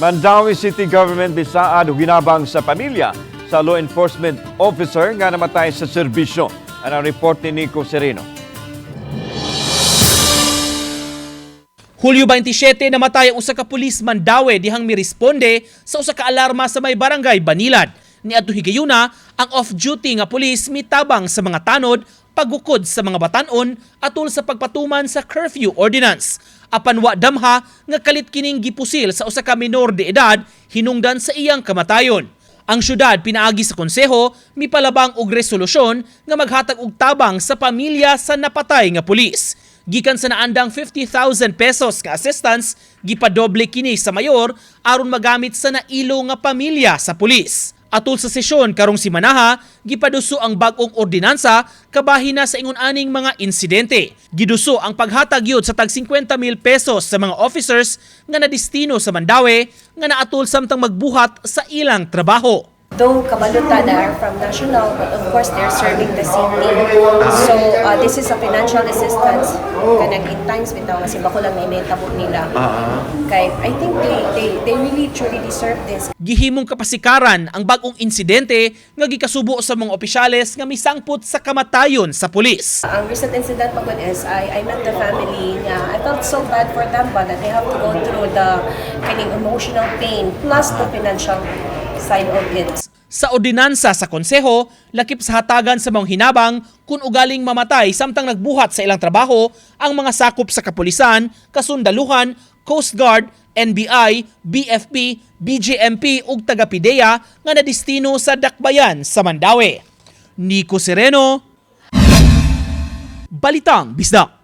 Mandawi City Government bisaad ginabang sa pamilya sa law enforcement officer nga namatay sa serbisyo. Ano report ni Nico Sereno? Hulyo 27 namatay ang usa ka pulis Mandawi dihang miresponde sa usa ka alarma sa may barangay Banilad. Ni adto higayuna ang off-duty nga pulis mitabang sa mga tanod pagukod sa mga batanon atol sa pagpatuman sa curfew ordinance. Apan wa damha nga kalit kining gipusil sa usa ka minor de edad hinungdan sa iyang kamatayon. Ang syudad pinaagi sa konseho mipalabang og resolusyon nga maghatag og tabang sa pamilya sa napatay nga pulis. Gikan sa naandang 50,000 pesos ka assistance, gipadoble kini sa mayor aron magamit sa nailo nga pamilya sa pulis. Atol sa sesyon karong simanaha, gipaduso ang bag-ong ordinansa kabahin na sa ingon aning mga insidente. Giduso ang paghatag yod sa tag 50 mil pesos sa mga officers nga nadistino sa Mandawi nga naatol samtang magbuhat sa ilang trabaho. Though Kabaluta na are from national, but of course they're serving the city. So uh, this is a financial assistance. Kanang in times bitaw kasi bako lang may tabo nila. Kay I think they, they they really truly deserve this. gihimong kapasikaran ang bagong insidente nga gikasubo sa mga opisyales nga misangpot sa kamatayon sa pulis. Ang recent incident pagod is I I met the family nga I felt so bad for them but that they have to go through the kining emotional pain plus the financial side of it. Sa ordinansa sa konseho, lakip sa hatagan sa mga hinabang kung ugaling mamatay samtang nagbuhat sa ilang trabaho ang mga sakop sa kapulisan, kasundaluhan, Coast Guard, NBI, BFP, BJMP ug taga-PIDEA nga nadistino sa Dakbayan sa Mandawi. Nico Sereno, Balitang Bisdak.